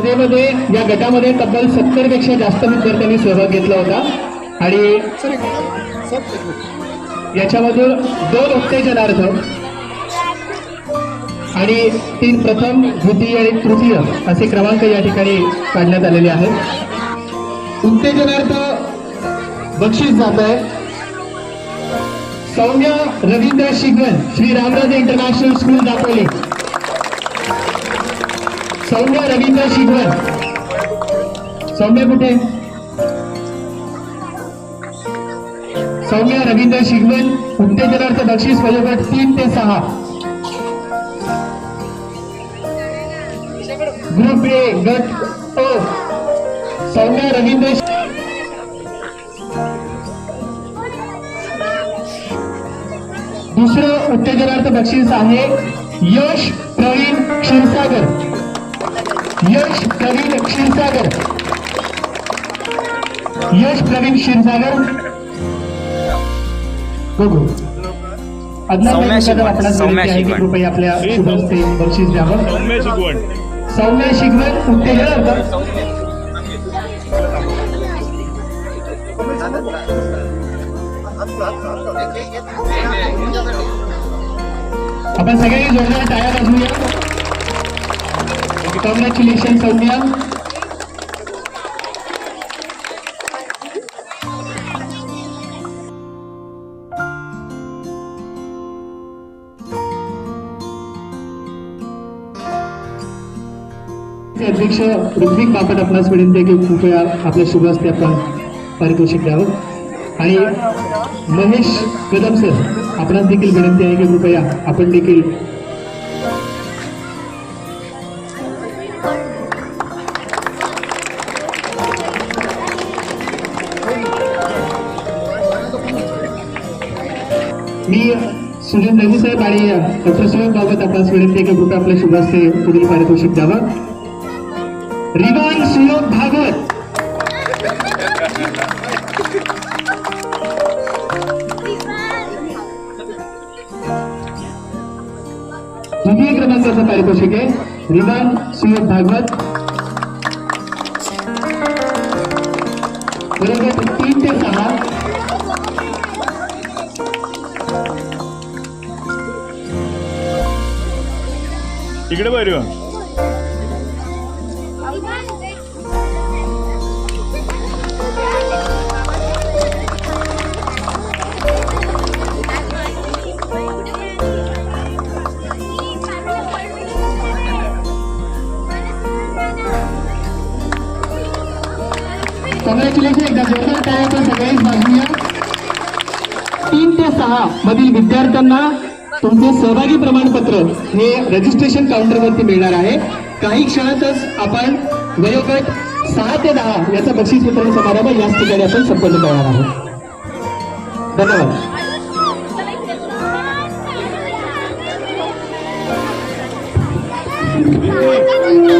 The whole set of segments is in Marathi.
स्पर्धेमध्ये या गटामध्ये तब्बल सत्तरपेक्षा जास्त विद्यार्थ्यांनी सहभाग घेतला होता. आणि याच्यामधून दोन उत्तेजनार्थ आणि तीन प्रथम द्वितीय आणि तृतीय असे क्रमांक या ठिकाणी काढण्यात आलेले आहेत. उत्तेजनार्थ बक्षीस जात आहे. Saumya Ravindra Shigan Shri Ramraje international school Dapoli. सौम्य रवींद्र शिगवन सौम्य कुठे? सौम्य रवींद्र शिगवन उत्तेजनार्थ बक्षीस वयोगट तीन ते सहा. ग्रुप ए गट ओ सौम्य रवींद्र दुसरं उत्तेजनार्थ बक्षीस आहे यश प्रवीण क्षीरसागर. यश प्रवीण क्षीरसागर. यश प्रवीण क्षीरसागर. बघू. सौम्या आपल्या बक्षीस द्यावं. शिकवण आपण सगळ्यांनी जोरदार टाळ्या वाजवूया. कॉंग्रॅच्युलेशन सौम्या अध्यक्ष ऋत्विक बापट आपणास विनंती की कृपया आपल्या शुभ हस्ते आपण पारितोषिक द्यावं. आणि महेश कदम सर आपणास देखील विनंती आहे की कृपया आपण देखील मी सुनील नगू साहेब आणि डॉक्टर सुनील बाबत आपणास विनंती आहे कृपया आपल्या शुभ हस्ते पुढील पारितोषिक द्यावं. रिवान सुयोग भागवत. द्वितीय क्रमांकाचं पारितोषिक आहे. रिवान सुयोग भागवत. इकडे बरं कॉंग्रॅच्युलेशन एकदा जोरदार काय आपण सगळ्यांनीच बाजूया तीन ते सहा मधील विद्यार्थ्यांना तुमचे सहभागी प्रमाणपत्र हे रजिस्ट्रेशन काउंटरवरती मिळणार आहे. काही क्षणातच आपण वयोगट सहा ते दहा याचा बक्षीस वितरण समारंभ याच ठिकाणी आपण संपन्न करणार आहोत. धन्यवाद. धन्यवाद.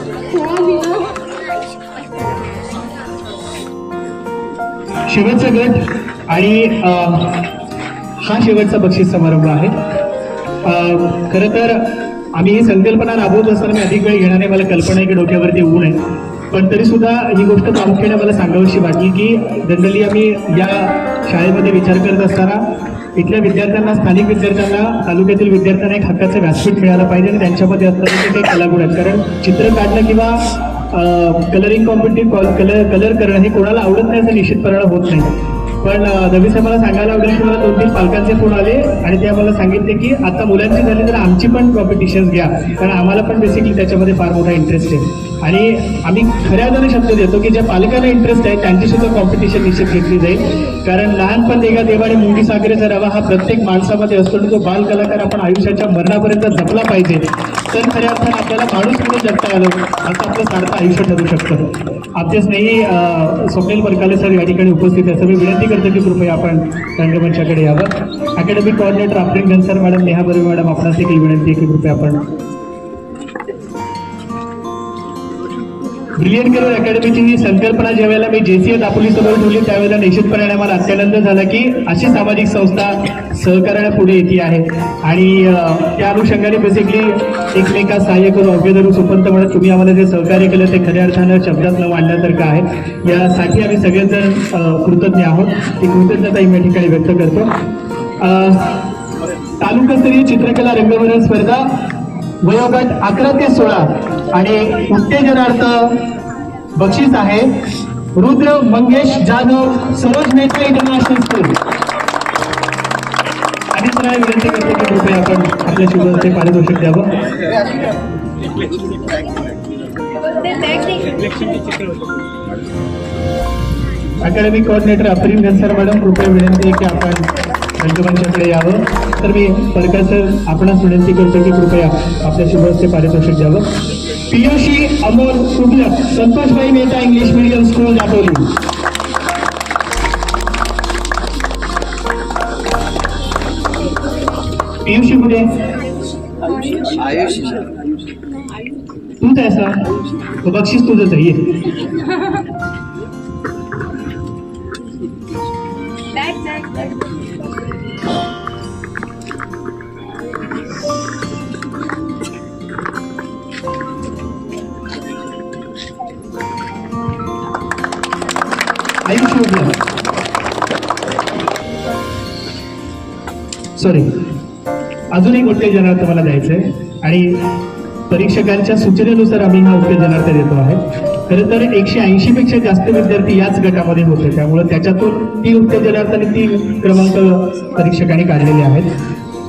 शेवटचा गट आणि हा शेवटचा बक्षीस समारंभ आहे. खरं तर आम्ही ही संकल्पना राबवत असताना मी अधिक वेळ घेणार नाही मला कल्पना आहे की डोक्यावरती ऊन आहे. पण तरी सुद्धा ही गोष्ट प्रामुख्याने मला सांगावीशी वाटली की जनरली आम्ही या शाळेमध्ये विचार करत असताना इथल्या विद्यार्थ्यांना स्थानिक विद्यार्थ्यांना तालुक्यातील विद्यार्थ्यांना एक हक्काचं व्यासपीठ मिळालं पाहिजे आणि त्यांच्यामध्ये असताना जे काही कलागुण आहेत. कारण चित्र काढणं किंवा कलरिंग कॉम्पिटिटिव्ह कलर कलर करणं हे कोणाला आवडत नाही असं निश्चितपणे होत नाही. पण रवी मला सांगायला आवडेल की मला दोन तीन पालकांचे फोन आले आणि ते आम्हाला सांगितले की आता मुलांची झाली तर आमची पण कॉम्पिटिशन्स घ्या. कारण आम्हाला पण बेसिकली त्याच्यामध्ये फार मोठा इंटरेस्ट आहे. आणि आम्ही खऱ्या अर्थाने शब्द देतो की ज्या पालकांना इंटरेस्ट आहे त्यांची सुद्धा कॉम्पिटिशन निश्चित घेतली जाईल. कारण लहानपण देगा देवा आणि मुंगी सागरेचा रवा हा प्रत्येक माणसामध्ये असतो आणि तो बाल कलाकार आपण आयुष्याच्या मरणापर्यंत जपला पाहिजे. तर खऱ्या अर्थानं आपल्याला माणूस म्हणून जगता आलं असं आपलं सारखं आयुष्य ठरू शकतं. आपले स्नेही स्वप्नील बरकाले सर या ठिकाणी उपस्थित आहे. मी विनंती करतो की कृपया आपण रंगमंचाकडे यावं. Academic coordinator Afreen sir madam Neha Barve madam आपणास देखील विनंती आहे की कृपया आपण ब्रिलियंट करिअर अकॅडमीची ही संकल्पना ज्यावेळेला मी जेसीए दापोली समोर ठेवली त्यावेळेला निश्चितपणे मला अत्यानंद झाला की अशी सामाजिक संस्था सहकार्याला पुढे येते आहे. आणि त्या अनुषंगाने बेसिकली एकमेका सहाय्य करून अवघे सुपंत म्हणत तुम्ही आम्हाला जे सहकार्य केलं ते खऱ्या अर्थानं शब्दात न मांडण्यासारखं आहे. यासाठी आम्ही सगळेजण कृतज्ञ आहोत. ती कृतज्ञता मी या ठिकाणी व्यक्त करतो. तालुकास्तरीय चित्रकला रंगभरण स्पर्धा वयोगट अकरा ते सोळा आणि उत्तेजनार्थ बक्षीस आहे रुद्र मंगेश जाधव सरोज मेहता इंटरनॅशनल स्कूल आणि मला विनंती करतो की कृपया आपण आपल्या शुभचे पारितोषिक द्यावं. अकॅडमिक कोऑर्डिनेटर अप्रीम घनसर मॅडम कृपया विनंती आहे की आपण रंगमंचाकडे यावं. तर मी परका सर आपणास विनंती करतो की कृपया आपल्या शुभस्ते पारितोषिक द्यावं. Piyushi Amol सुबलक Santoshbai Mehta English medium school Dapoli. Piyushi कुठे? तूच आहे सर तो बक्षीस तुझंच आहे सॉरी अजून एक उत्तेजनार्थ मला द्यायचंय आणि परीक्षकांच्या सूचनेनुसार आम्ही हा उत्तेजनार्थ देतो आहे. खरं तर एकशे ऐंशी पेक्षा जास्त विद्यार्थी याच गटामध्ये होते त्यामुळे त्याच्यातून ती उत्तेजनार्थ आणि तीन क्रमांक परीक्षकांनी काढलेले आहेत.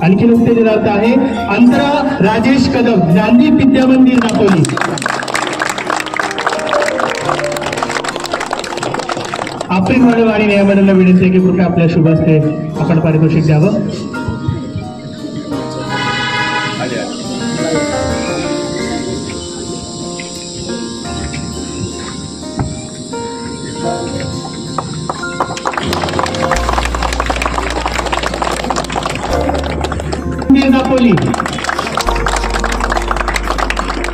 आणखीन उत्तेजनार्थ आहे अंतरा राजेश कदम ज्ञानदीप विद्यामंदिर दापोली आपली मानव आणि नेहा विनंती आहे की कृपया आपल्या शुभास्ते आपण पारितोषिक द्यावं.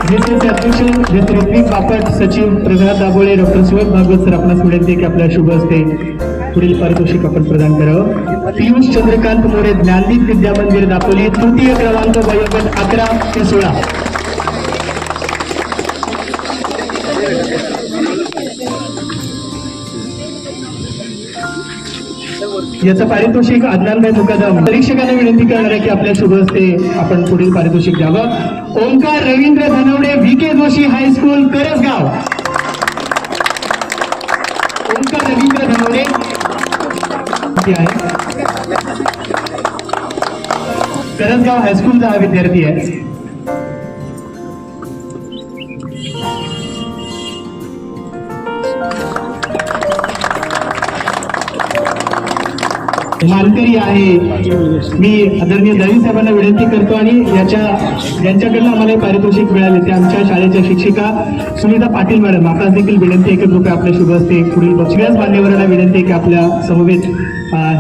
जेसीचे अध्यक्ष जे बापट सचिव प्रसाद दाबोळे डॉक्टर सुवत भागवत सर आपणास विनंती ते की आपल्या शुभ असते पुढील पारितोषिक आपण प्रदान करावं. पियुष चंद्रकांत मोरे ज्ञानदीप विद्या मंदिर दापोली तृतीय क्रमांक वयोगट अकरा ते सोळा. याचं पारितोषिक अज्ञानभाई मुकादम. परीक्षकांना विनंती करणार आहे की आपल्या शुभ हस्ते आपण पुढील पारितोषिक द्यावं. Omkar Ravindra Dhanawade V K Joshi high school करसगाव. Omkar Ravindra Dhanawade. किती आहे. हायस्कूलचा हा विद्यार्थी आहे. मालकरी आहे. मी आदरणीय दळी साहेबांना विनंती करतो आणि याच्या यांच्याकडनं आम्हाला पारितोषिक मिळाले. ते आमच्या शाळेच्या शिक्षिका सुनीता पाटील मॅडम. आपल्यास देखील विनंती आहे की कृपया आपल्या शुभ असते पुढील बक्षीस मान्यवरांना विनंती आहे की आपल्या समवेत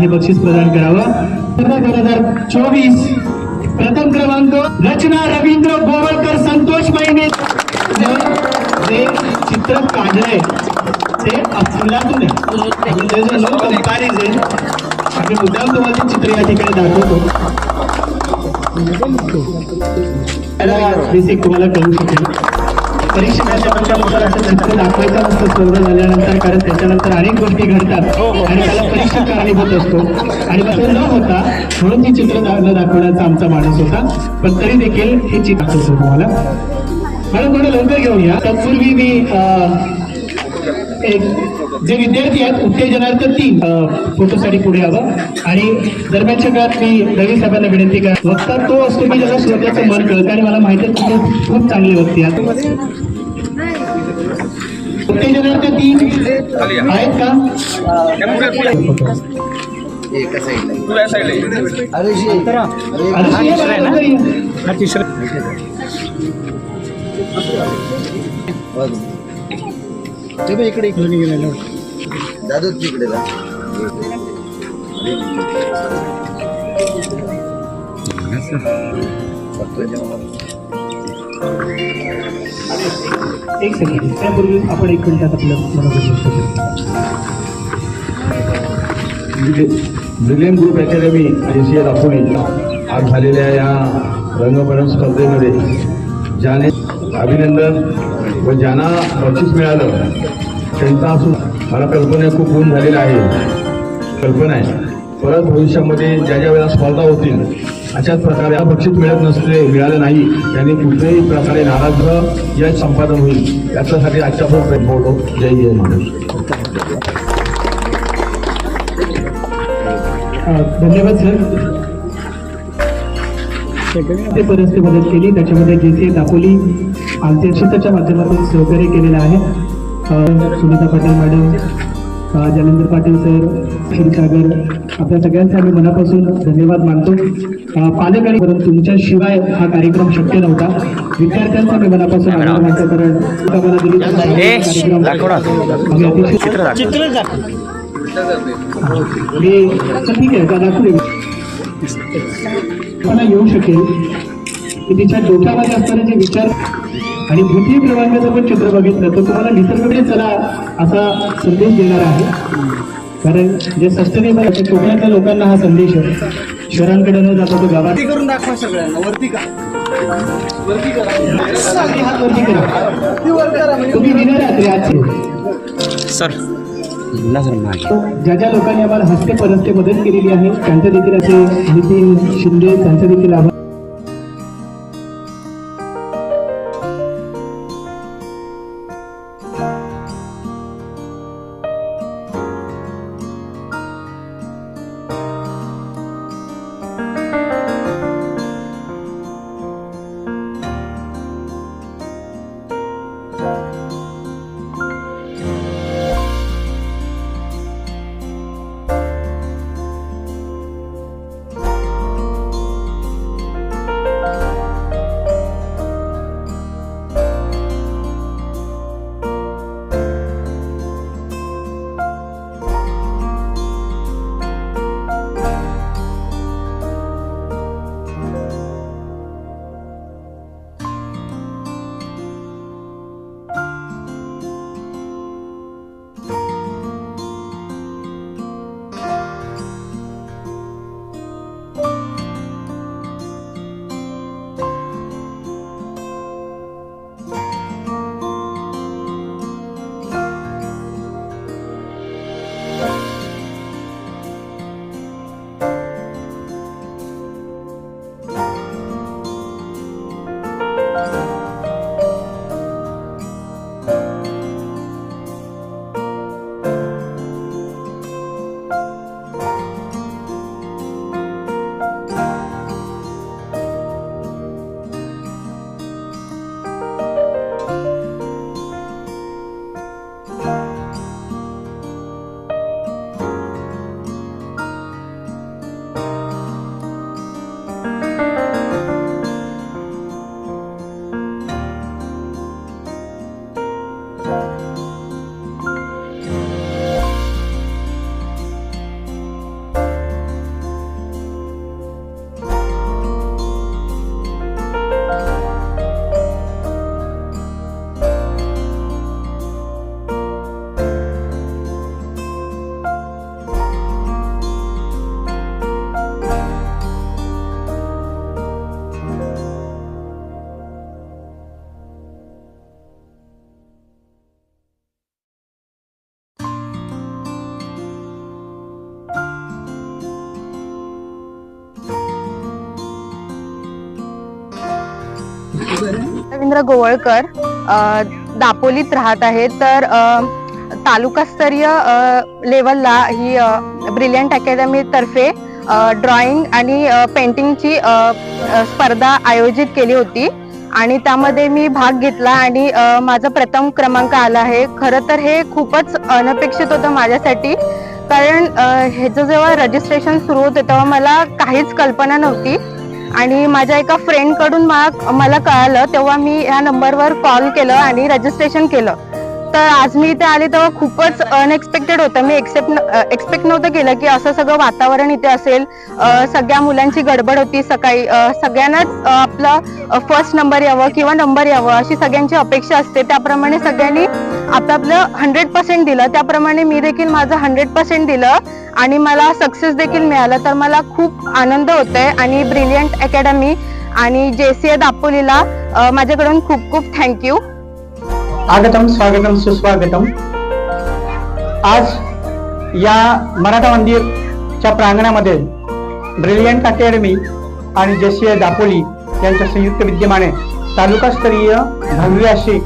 हे बक्षीस प्रदान करावं. दोन हजार चोवीस प्रथम क्रमांक रचना रवींद्र गोवळकर संतोष महिने जे चित्र काढलंय. ते अफलातून आहे. म्हणजे मी मुद्दाम तुम्हाला चित्र या ठिकाणी दाखवतो. त्याला बेसिक तुम्हाला कळू शकेल. परीक्षकाच्या पक्षानुसार असं चित्र दाखवायचं नसतं स्पर्धा झाल्यानंतर कारण त्याच्यानंतर अनेक गोष्टी घडतात. आणि त्याला परीक्षक कारणीभूत असतो. आणि मग तो न होता म्हणून ती चित्र न दाखवण्याचा आमचा माणूस होता. पण तरी देखील हे चित्र दाखवतो तुम्हाला. म्हणून थोडं लवकर घेऊन या. तत्पूर्वी मी एक जे विद्यार्थी आहेत उत्तेजनार्थ तीन फोटोसाठी पुढे यावं. आणि दरम्यानच्या काळात मी रवी साहेबांना विनंती करा वक्ता तो असतो की ज्याला श्रोत्याचं मन कळतं. आणि मला माहिती आहे तुम्ही खूप चांगले वक्ते आहात. उत्तेजनार्थ तीन आहेत का? एका ते इकडे इकडे दादू तिकडे जा. एक सेकंड त्यापूर्वी आपण एक मिनिटात आपलं बरोबर गोष्ट करू. ब्रिलियन ग्रुप अकॅडमी आणि सी दाखवली आज झालेल्या या रंगमंडळ स्पर्धेमध्ये ज्याने अभिनंदन. व ज्यांना बक्षीस मिळालं त्यांचा असून मला कल्पना खूप गुण झालेला आहे. कल्पना आहे. परत भविष्यामध्ये ज्या ज्या वेळेला स्पर्धा होतील अशाच प्रकारे हा बक्षीस मिळत नसले मिळालं नाही त्यांनी कुठल्याही प्रकारे नाराज यश संपादन होईल. याच्यासाठी आजच्या पण बोलतो जय जय महाराज. धन्यवाद सर. ते परिस्थिती मदत केली त्याच्यामध्ये जे ते दापोली क्षेत्राच्या माध्यमातून सहकार्य केलेलं आहे. सुनीता पाटील मॅडम जालिंदर पाटील सर क्षीरसागर आपल्या सगळ्यांचे आम्ही मनापासून धन्यवाद मानतो. पालक आणि परंतु तुमच्याशिवाय हा कार्यक्रम शक्य नव्हता. विद्यार्थ्यांचा मी मनापासून आभार मानतो कारण आम्ही मी ठीक आहे का दाखवू मला येऊ शकेल. की तिच्या डोक्यामध्ये असणारे जे विचार आणि द्वितीय क्रमांकाचं पण चित्र बघितलं तर तुम्हाला निसर्गकडे चला असा संदेश देणार आहे. कारण जे सस्टेनेबल आहे कोकणातल्या लोकांना हा संदेश आहे. शहरांकडे न जाता तो गावात करून दाखवा सगळ्यांना वरती का वरती करा. तुम्ही विनर आहात रे आजचे ज्या ज्या लोकांनी आम्हाला हस्ते परस्ते मदत केलेली आहे त्यांचे देखील असे नितीन शिंदे त्यांचे देखील आभार. गोवळकर दापोलीत राहत आहे तर तालुकास्तरीय लेवलला ही ब्रिलियंट अकॅडमी तर्फे ड्रॉइंग आणि पेंटिंगची स्पर्धा आयोजित केली होती. आणि त्यामध्ये मी भाग घेतला आणि माझा प्रथम क्रमांक आला आहे. खरं तर हे खूपच अनपेक्षित होतं माझ्यासाठी. कारण ह्याचं जेव्हा रजिस्ट्रेशन सुरू होतं तेव्हा मला काहीच कल्पना नव्हती. आणि माझ्या एका फ्रेंडकडून मा- मला कळालं तेव्हा मी या नंबरवर कॉल केलं आणि रजिस्ट्रेशन केलं. तर आज मी इथे आले तेव्हा खूपच अनएक्सपेक्टेड होतं. मी एक्सेप्ट एक्सपेक्ट नव्हतं केलं की असं सगळं वातावरण इथे असेल. सगळ्या मुलांची गडबड होती सकाळी. सगळ्यांनाच आपलं फर्स्ट नंबर यावं किंवा नंबर यावं अशी सगळ्यांची अपेक्षा असते. त्याप्रमाणे सगळ्यांनी आपलं हंड्रेड पर्सेंट दिलं. त्याप्रमाणे मी देखील माझं हंड्रेड पर्सेंट दिलं आणि मला सक्सेस देखील मिळालं. तर मला खूप आनंद होतोय आणि ब्रिलियंट अकॅडमी आणि जे सी ए दापोलीला माझ्याकडून खूप खूप थँक्यू आगतम स्वागतम सुस्वागतम. आज या मराठा मंदिरच्या प्रांगणामध्ये ब्रिलियंट अकॅडमी आणि जशीय दापोली यांच्या संयुक्त विद्यमाने तालुकास्तरीय भव्य अशी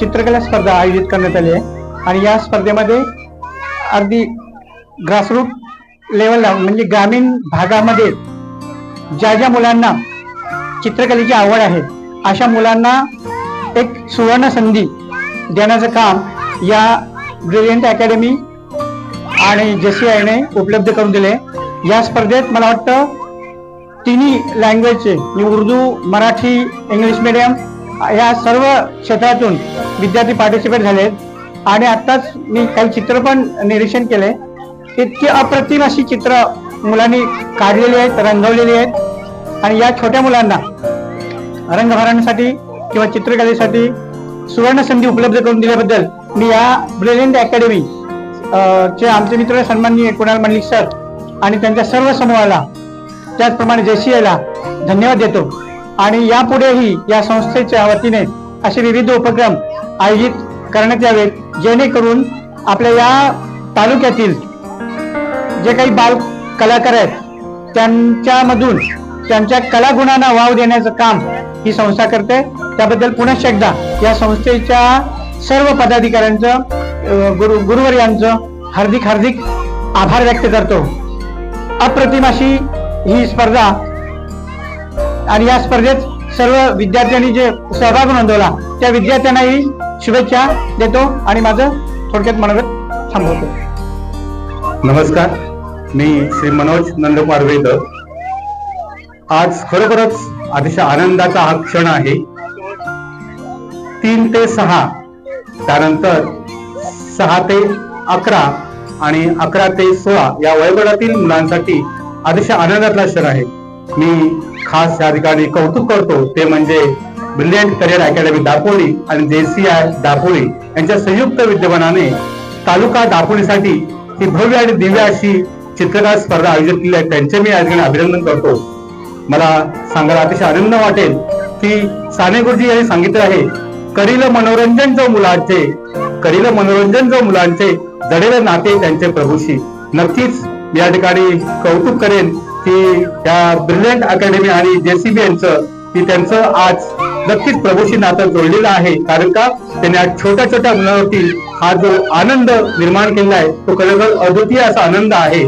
चित्रकला स्पर्धा आयोजित करण्यात आली आहे. आणि या स्पर्धेमध्ये अगदी ग्रासरूट लेवलला म्हणजे ग्रामीण भागामध्ये ज्या ज्या मुलांना चित्रकलेची आवड आहे अशा मुलांना एक सुवर्ण संधी देण्याचं काम या ब्रिलियंट अकॅडमी आणि जेसीआयने उपलब्ध करून दिले या स्पर्धेत मला वाटतं तिन्ही लँग्वेजचे म्हणजे उर्दू मराठी इंग्लिश मिडियम या सर्व क्षेत्रातून विद्यार्थी पार्टिसिपेट झालेत आणि आत्ताच मी काही चित्र पण निरीक्षण केले इतकी अप्रतिम अशी चित्र मुलांनी काढलेली आहेत रंगवलेली आहेत. आणि या छोट्या मुलांना रंगभरण्यासाठी किंवा चित्रकलेसाठी सुवर्ण संधी उपलब्ध करून दिल्याबद्दल मी या ब्रिलियंट अकॅडमी चे आमचे मित्र सन्माननीय कुणाल मल्लिक सर आणि त्यांच्या सर्व समूहाला त्याचप्रमाणे जेसीएला धन्यवाद देतो. आणि यापुढेही या संस्थेच्या वतीने असे विविध उपक्रम आयोजित करण्यात यावेत जेणेकरून आपल्या या तालुक्यातील जे काही बाल कलाकार आहेत त्यांच्यामधून त्यांच्या कलागुणांना वाव देण्याचं काम ही संस्था करते. त्याबद्दल पुनश्च एकदा या संस्थेच्या सर्व पदाधिकाऱ्यांचं गुरु गुरुवर यांचं हार्दिक हार्दिक आभार व्यक्त करतो. अप्रतिमाशी ही स्पर्धा आणि या स्पर्धेत सर्व विद्यार्थ्यांनी जे सहभाग नोंदवला त्या विद्यार्थ्यांनाही शुभेच्छा देतो आणि माझं थोडक्यात मनोगत थांबवतो. नमस्कार. मी श्री मनोज नंदकुमार वेद आज खरोखरच अतिशय आनंदाचा हा क्षण आहे. तीन ते सहा त्यानंतर सहा ते अकरा आणि अकरा ते सोळा या वयोगटातील मुलांसाठी अतिशय आनंदातला क्षण आहे. मी खास या ठिकाणी कौतुक करतो ते म्हणजे ब्रिलियंट करिअर अकॅडमी दापोली आणि जेसीआय दापोली यांच्या संयुक्त विद्यमानाने तालुका दापोलीसाठी ही भव्य आणि दिव्य अशी चित्रकला स्पर्धा आयोजित केली आहे. त्यांचे मी या ठिकाणी अभिनंदन करतो. मला सांगायला अतिशय आनंद वाटेल की साने गुरुजी यांनी सांगितलं आहे करील मनोरंजन जो मुलांचे करील मनोरंजन जो मुलांचे जडेल नाते त्यांचे प्रभूशी. नक्कीच या ठिकाणी कौतुक करेन की या ब्रिलियंट अकॅडमी आणि जेसीबी यांचं की त्यांचं आज नक्कीच प्रभूशी नातं जोडलेलं आहे. कारण का? त्यांनी आज छोट्या छोट्या मुलांवरती हा जो आनंद निर्माण केलेला आहे तो खरोखर अद्वितीय असा आनंद आहे.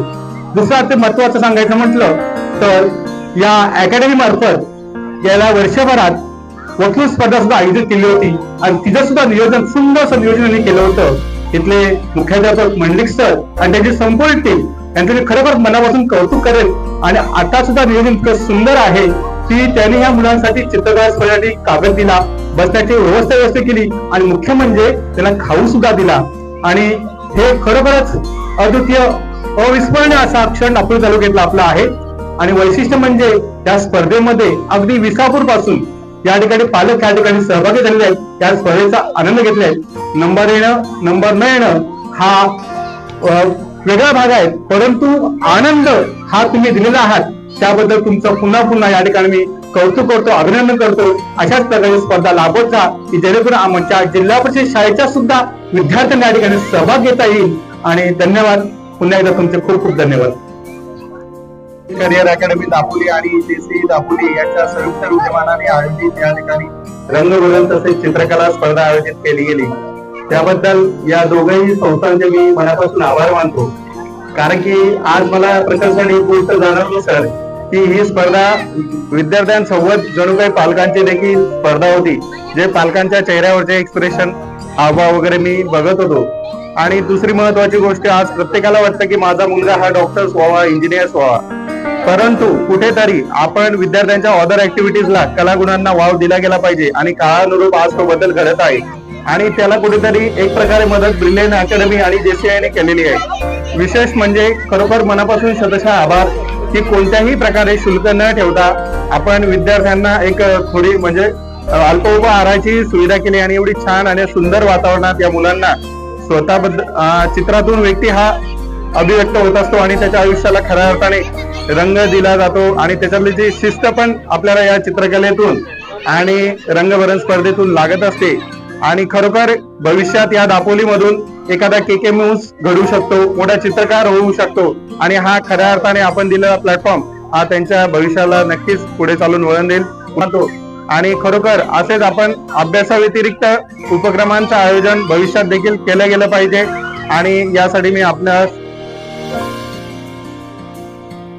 दुसरा ते महत्वाचं सांगायचं म्हटलं तर या अकॅडमी मार्फत गेल्या वर्षभरात वकील स्पर्धा सुद्धा आयोजित केली होती. आणि तिचं सुद्धा नियोजन सुंदर नियोजन केलं होतं. तिथले मुख्याध्यापक मंडलिक सर आणि त्यांची संपूर्ण टीम यांचं मी खरोखर मनापासून कौतुक करेल आणि आता सुद्धा नियोजन इतकं सुंदर आहे की त्यांनी ह्या मुलांसाठी चित्रकला स्पर्धेसाठी कागद दिला बसण्याची व्यवस्था व्यवस्था केली आणि मुख्य म्हणजे त्यांना खाऊ सुद्धा दिला. आणि हे खरोखरच अद्वितीय अविस्मरणीय असा क्षण नागपूर तालुक्यातला आपला आहे. आणि वैशिष्ट्य म्हणजे त्या स्पर्धेमध्ये अगदी विसापूरपासून या ठिकाणी पालक या ठिकाणी सहभागी झालेले आहेत. त्या स्पर्धेचा आनंद घेतलाय नंबर येणं नंबर न येणं हा वेगळा भाग आहे. परंतु आनंद हा तुम्ही दिलेला आहात. त्याबद्दल तुमचं पुन्हा पुन्हा या ठिकाणी मी कौतुक करतो अभिनंदन करतो. अशाच प्रकारची स्पर्धा लाभत जा की जेणेकरून आमच्या जिल्हा परिषद शाळेच्या सुद्धा विद्यार्थ्यांना या ठिकाणी सहभाग घेता येईल. आणि धन्यवाद. पुन्हा एकदा तुमचे खूप खूप धन्यवाद. करिअर अकॅडमी दापोली आणि जेसी दापोली यांच्या संयुक्त विद्यमानाने आयोजित या ठिकाणी रंगभरण तसेच चित्रकला स्पर्धा आयोजित केली गेली. त्याबद्दल या दोघही संस्थांचे मी मनापासून आभार मानतो. कारण की आज मला प्रकर्षाने एक गोष्ट जाणवली सर की ही स्पर्धा विद्यार्थ्यांसोबत जणू काही पालकांची देखील स्पर्धा होती. जे पालकांच्या चेहऱ्यावरचे एक्सप्रेशन हावभाव वगैरे मी बघत होतो. आणि दुसरी महत्वाची गोष्ट आज प्रत्येकाला वाटतं की माझा मुलगा हा डॉक्टर्स व्हावा इंजिनियर्स व्हावा. परंतु कुठेतरी आपण विद्यार्थ्यांच्या अदर ऍक्टिव्हिटीजला कलागुणांना वाव दिला गेला पाहिजे आणि काळानुरूप आज तो बदल घडत आहे. आणि त्याला कुठेतरी एक प्रकारे मदत ब्रिलियन अकॅडमी आणि जेसीआयने केलेली आहे. विशेष म्हणजे खरोखर मनापासून शतशः आभार की कोणत्याही प्रकारे शुल्क न ठेवता आपण विद्यार्थ्यांना एक थोडी म्हणजे अल्प आहाराची सुविधा केली आणि एवढी छान आणि सुंदर वातावरणात या मुलांना स्वतःबद्दल चित्रातून व्यक्ती हा अभिव्यक्त होत असतो आणि त्याच्या आयुष्याला खऱ्या अर्थाने रंग दिला जातो आणि त्याच्यातली जी शिस्त पण आपल्याला या चित्रकलेतून आणि रंगभरण स्पर्धेतून लागत असते. आणि खरोखर भविष्यात या दापोलीमधून एखादा के के मूस घडू शकतो मोठा चित्रकार होऊ शकतो आणि हा खऱ्या अर्थाने आपण दिलेला प्लॅटफॉर्म हा त्यांच्या भविष्याला नक्कीच पुढे चालून वळण देईल. म्हणतो. आणि खरोखर असेच आपण अभ्यासाव्यतिरिक्त उपक्रमांचं आयोजन भविष्यात देखील केलं गेलं पाहिजे. आणि यासाठी मी आपल्या